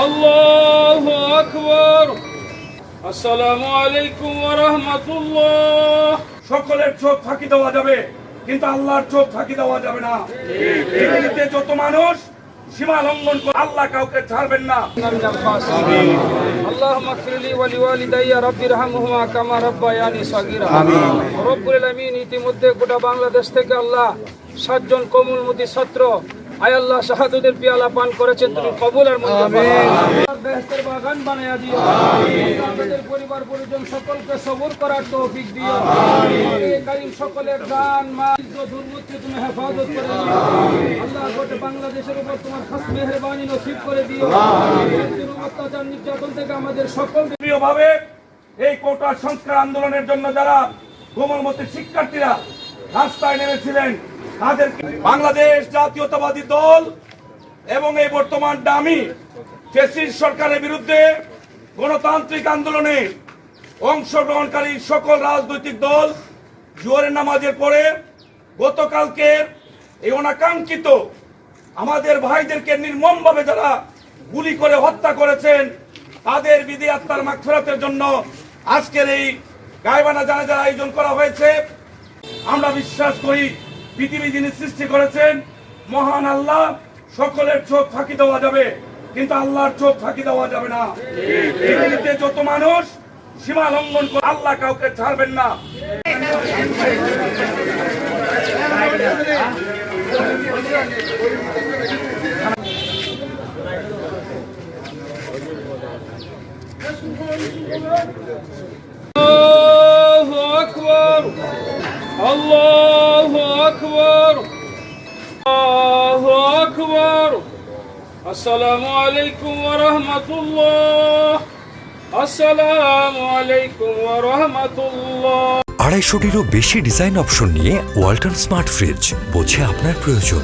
الله أكبر السلام عليكم ورحمة الله সকলের চোখ ফাঁকি দেওয়া যাবে কিন্তু আল্লাহর চোখ ফাঁকি দেওয়া যাবে না পৃথিবীতে যত মানুষ সীমা লঙ্ঘন করে আল্লাহ কাউকে ছাড়বেন না من الخاسرين اللهم اغفر لي ولوالدي رب ارحمهما كما ربياني صغيرا রব্বুল আলামিন ইতিমধ্যে গোটা বাংলাদেশ থেকে আল্লাহ সাতজন কমলমতি ছাত্র আয় আল্লাহ শাহাদুদের পিয়ালা পান করেছেন তুমি কবুল আর করো বাগান বানায়া দিও। তাদের পরিবার পরিজন সকলকে সবর করার তৌফিক দিও। এই সকলের গান মাল দুর্মুক্তি তুমি হেফাজত করে দিও। আল্লাহ গোটা বাংলাদেশের উপর তোমার খাস মেহরবানি নসিব করে দিও। অত্যাচার নির্যাতন থেকে আমাদের সকল প্রিয়ভাবে এই কোটা সংস্কার আন্দোলনের জন্য যারা কোমলমতি শিক্ষার্থীরা রাস্তায় নেমেছিলেন বাংলাদেশ জাতীয়তাবাদী দল এবং এই বর্তমান দামি ফেসিস সরকারের বিরুদ্ধে গণতান্ত্রিক আন্দোলনে অংশগ্রহণকারী সকল রাজনৈতিক দল জোয়ারের নামাজের পরে গতকালকের এই অনাকাঙ্ক্ষিত আমাদের ভাইদেরকে নির্মমভাবে যারা গুলি করে হত্যা করেছেন, তাদের বিধি আত্মার মাগফিরাতের জন্য আজকের এই গায়বানা জানাজার আয়োজন করা হয়েছে। আমরা বিশ্বাস করি পৃথিবী যিনি সৃষ্টি করেছেন মহান আল্লাহ সকলের চোখ ফাঁকি দেওয়া যাবে কিন্তু আল্লাহর চোখ ফাঁকি দেওয়া যাবে না পৃথিবীতে যত মানুষ সীমা লঙ্ঘন করে আল্লাহ কাউকে ছাড়বেন না الله أكبر الله আকবর। আসসালামু আলাইকুম ওয়া রাহমাতুল্লাহ। আসসালামু আলাইকুম ওয়া রাহমাতুল্লাহ। আড়াইশোটিরও বেশি ডিজাইন অপশন নিয়ে ওয়ালটন স্মার্ট ফ্রিজ বোঝে আপনার প্রয়োজন।